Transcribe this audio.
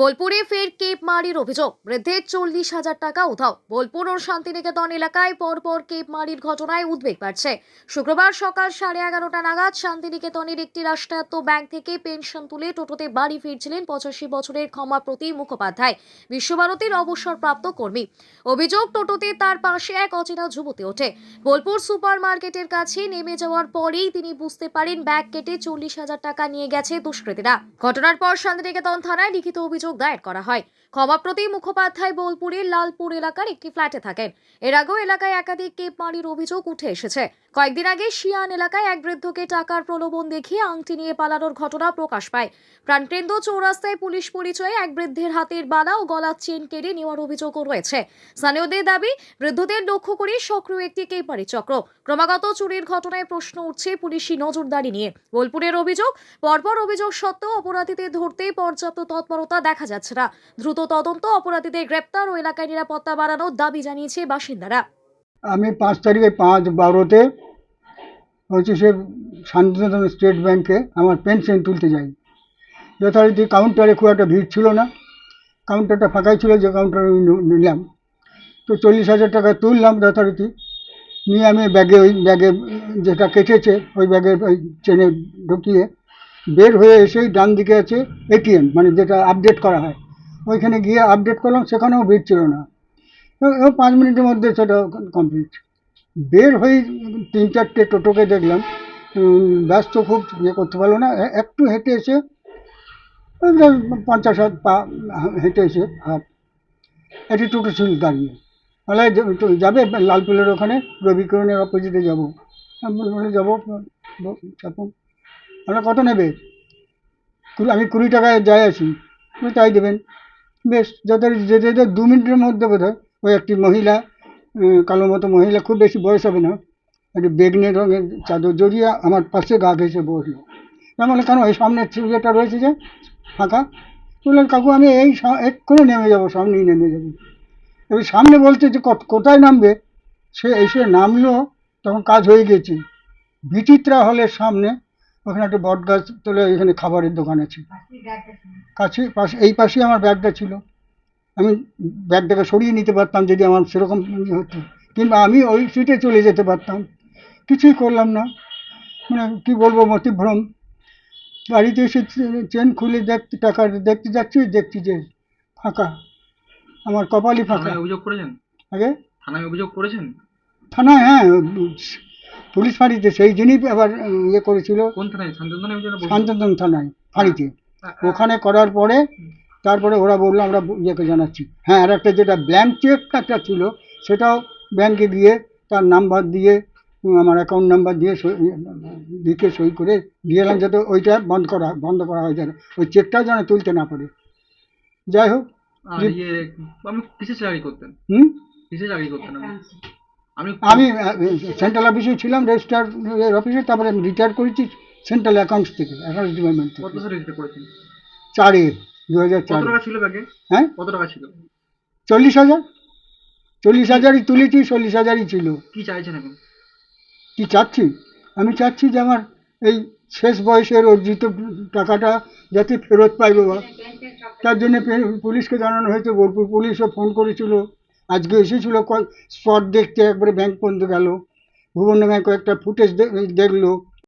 বোলপুরে ফের কেপ মারির অভিযোগ। বৃদ্ধের চল্লিশ হাজার টাকা উধাও। বোলপুর ও শান্তিনিকেতন এলাকায় পরপর কেপ মারির ঘটনায় উদ্বেগ বাড়ছে। শুক্রবার সকাল সাড়ে এগারোটা নাগাদ শান্তিনিকেতনের একটি রাষ্ট্রায়ত্ত ব্যাংক থেকে পেনশন তুলে টোটোতে বাড়ি ফিরছিলেন পঁচাশি বছরের ক্ষমাপ্রতি মুখোপাধ্যায়, বিশ্বভারতীর অবসরপ্রাপ্ত কর্মী। অভিযোগ, টোটোতে তার পাশে এক অচেনা যুবতী ওঠে। বোলপুর সুপার মার্কেটের কাছে নেমে যাওয়ার পরেই তিনি বুঝতে পারেন ব্যাগ কেটে চল্লিশ হাজার টাকা নিয়ে গেছে দুষ্কৃতীরা। ঘটনার পর শান্তিনিকেতন থানায় লিখিত অভিযোগ দায়ের করা হয়। ক্ষমাপ্রতি মুখোপাধ্যায় বোলপুরের লালপুর এলাকার একটি ফ্ল্যাটে থাকেন। এর আগেও এলাকায় একাধিক কেপ মারির অভিযোগ উঠে এসেছে। কয়েকদিন আগে শিয়ান এলাকায় এক বৃদ্ধকে টাকার প্রলোভন দেখিয়ে আংটি নিয়ে পালানোর ঘটনা প্রকাশ পায়। প্রাণকেন্দ্র চৌরাস্তায় পুলিশ পরিচয়ে এক বৃদ্ধের হাতের বালা ও গলার চেন কেড়ে নেওয়ার অভিযোগও রয়েছে। স্থানীয়দের দাবি, বৃদ্ধদের লক্ষ্য করে সক্রিয় একটি কেপারি চক্র। ক্রমাগত চুরির ঘটনায় প্রশ্ন উঠছে পুলিশি নজরদারি নিয়ে। বোলপুরের অভিযোগ, পরপর অভিযোগ সত্ত্বেও অপরাধীদের ধরতে পর্যাপ্ত তৎপরতা দেখা যাচ্ছে না। দ্রুত তদন্ত, অপরাধীদের গ্রেপ্তার ও এলাকায় নিরাপত্তা বাড়ানোর দাবি জানিয়েছে বাসিন্দারা। আমি পাঁচ তারিখে পাঁচ বারোতে হচ্ছে সে শান্তিনিকেতন স্টেট ব্যাংকে আমার পেনশন তুলতে যাই। যথারীতি কাউন্টারে খুব একটা ভিড় ছিল না। কাউন্টারটা ফাঁকাই ছিল যে কাউন্টারে নিলাম। তো চল্লিশ হাজার টাকা তুললাম যথারীতি। নিয়ে আমি ব্যাগে ওই ব্যাগে যেটা কেটেছে, ওই ব্যাগে ওই চেনে ঢুকিয়ে বের হয়ে এসেই ডান দিকে আছে এটিএম মানে যেটা আপডেট করা হয়। ওইখানে গিয়ে আপডেট করলাম, সেখানেও ভিড় ছিল না। ও পাঁচ মিনিটের মধ্যে সেটা কমপ্লিট বের হয়ে তিন চারটে টোটোকে দেখলাম। ব্যস্ত খুব ইয়ে করতে পারল না। একটু হেঁটে এসে পঞ্চাশ হাত পা হেঁটে এসে হাত একটি টোটো ছিল দাঁড়িয়ে। বলে যাবে লালপুলের ওখানে? রবিকরণের অপোজিটে যাব। বলে যাব। চাপুন আমরা কত নেবে? আমি কুড়ি টাকায় যাই আছি। বলে, তাই দেবেন। বেশ যথারীতি যেতে যেতে দু মিনিটের মধ্যে বোধ হয় ওই একটি মহিলা কালো মতো মহিলা খুব বেশি বয়স হবে না একটি বেগনি রঙের চাদর জড়িয়ে আমার পাশে গা ঘেসে বসল। আমি বললাম কেন? এই সামনে যেটা রয়েছে যে ফাঁকা। বললেন কাকু আমি এই এক্ষুনি নেমে যাব সামনেই নেমে যাব। এবার সামনে বলছে যে কোথায় নামবে? সে এসে নামলো তখন কাজ হয়ে গেছে। বিচিত্রা হলের সামনে ওখানে একটা বট গাছ তোলে এখানে খাবারের দোকান আছে। কাছে পাশে এই পাশেই আমার ব্যাগটা ছিল। আমি ব্যাগটাকে সরিয়ে নিতে পারতাম যদি আমার সেরকম ইয়ে হতো। কিংবা আমি ওই সিটে চলে যেতে পারতাম। কিছুই করলাম না। মানে কি বলব মতিভ্রম। বাড়িতে এসে চেন খুলে দেখতে টাকা দেখতে যাচ্ছি দেখছি যে ফাঁকা। আমার কপালই ফাঁকা। অভিযোগ করেছেন? আগে? থানায় অভিযোগ করেছেন? থানায় হ্যাঁ পুলিশ ফাঁড়িতে সেই দিনই আবার ইয়ে করেছিল। কোন থানায়? ফাঁড়িতে। আ- আ- ওখানে করার পরে তারপরে ওরা বলল আমরা ইয়েকে জানাচ্ছি। হ্যাঁ আর একটা যেটা ব্ল্যাঙ্ক চেক একটা ছিল সেটাও ব্যাংকে গিয়ে তার নাম্বার দিয়ে আমার অ্যাকাউন্ট নাম্বার দিয়ে সই- লিখে সই করে দিয়ে এলাম যাতে ওইটা বন্ধ করা বন্ধ করা হয় যেন ওই চেকটাও যেন তুলতে না পারে। যাই হোক ইয়ে আপনি কিসে চাকরি করতেন? হুম? কিসে চাকরি করতেন? আমি আমি সেন্ট্রাল অফিসে ছিলাম রেজিস্টার অফিসে তারপরে আমি রিটায়ার করেছি সেন্ট্রাল অ্যাকাউন্টস থেকে অ্যাকাউন্টস ডিপার্টমেন্ট কত থেকে করেছেন? চারে দু হাজার চার। টাকা ছিল ব্যাগে? হ্যাঁ? কত টাকা ছিল? চল্লিশ হাজার। চল্লিশ হাজারই তুলেছি চল্লিশ হাজারই ছিল। কি চাইছেন এখন? কি চাচ্ছি? আমি চাচ্ছি যে আমার এই শেষ বয়সের অর্জিত টাকাটা যাতে ফেরত পাই বাবা। তার জন্য পুলিশকে জানানো হয়েছে বোলপুর পুলিশও ফোন করেছিল। আজকে এসেছিল স্পট দেখতে একবারে ব্যাংক পর্যন্ত গেল। ভুবন ব্যাংক কয়েকটা ফুটেজ দেখল।